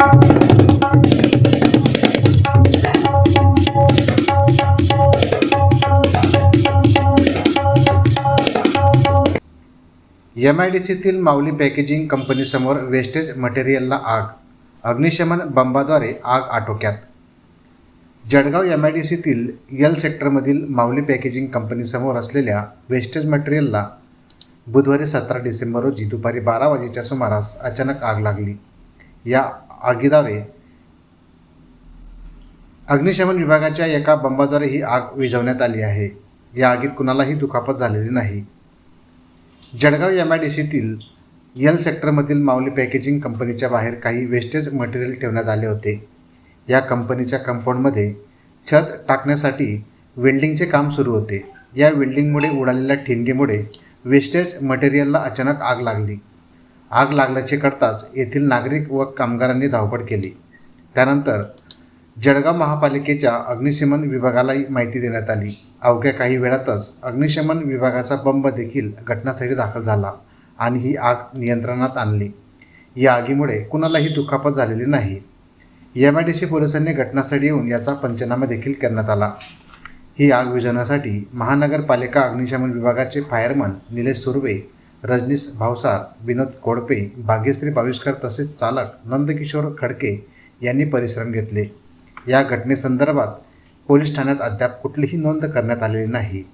M I D सीतील Mauli packaging कंपनीसमोर wastage मटेरियलला आग. अग्निशमन बंबाद्वारे आग आटोक्यात. जळगाव एम आय डी सीतील यल सेक्टरमधील माऊली पॅकेजिंग कंपनीसमोर असलेल्या वेस्टेज मटेरियलला बुधवारी सतरा डिसेंबर रोजी दुपारी बारा वाजेच्या सुमारास अचानक आग लागली. या आगीद्वारे अग्निशमन विभागाच्या एका बंबाद्वारे ही आग विझवण्यात आली आहे. या आगीत कुणालाही दुखापत झालेली नाही. जळगाव एम आय डी सीतील यल सेक्टरमधील माऊली पॅकेजिंग कंपनीच्या बाहेर काही वेस्टेज मटेरियल ठेवण्यात आले होते. या कंपनीच्या कंपाऊंडमध्ये छत टाकण्यासाठी वेल्डिंगचे काम सुरू होते. या वेल्डिंगमुळे उडालेल्या ठिणगीमुळे वेस्टेज मटेरियलला अचानक आग लागली. आग लागल्याचे कळताच येथील नागरिक व कामगारांनी धावपळ केली. त्यानंतर जळगाव महापालिकेच्या अग्निशमन विभागालाही माहिती देण्यात आली. अवघ्या काही वेळातच अग्निशमन विभागाचा बंब देखील घटनास्थळी दाखल झाला आणि ही आग नियंत्रणात आणली. या आगीमुळे कुणालाही दुखापत झालेली नाही. एम आय डी सी पोलिसांनी घटनास्थळी येऊन याचा पंचनामा देखील करण्यात आला. ही आग विझवण्यासाठी महानगरपालिका अग्निशमन विभागाचे फायरमन निलेश सुर्वे रजनीश भावसार विनोद कोडपे भाग्यश्री पाविष्कर तसेच चालक नंदकिशोर खडके यांनी परिश्रम घेतले. या घटनेसंदर्भात पोलीस ठाण्यात अद्याप कुठलीही नोंद करण्यात आलेली नाही.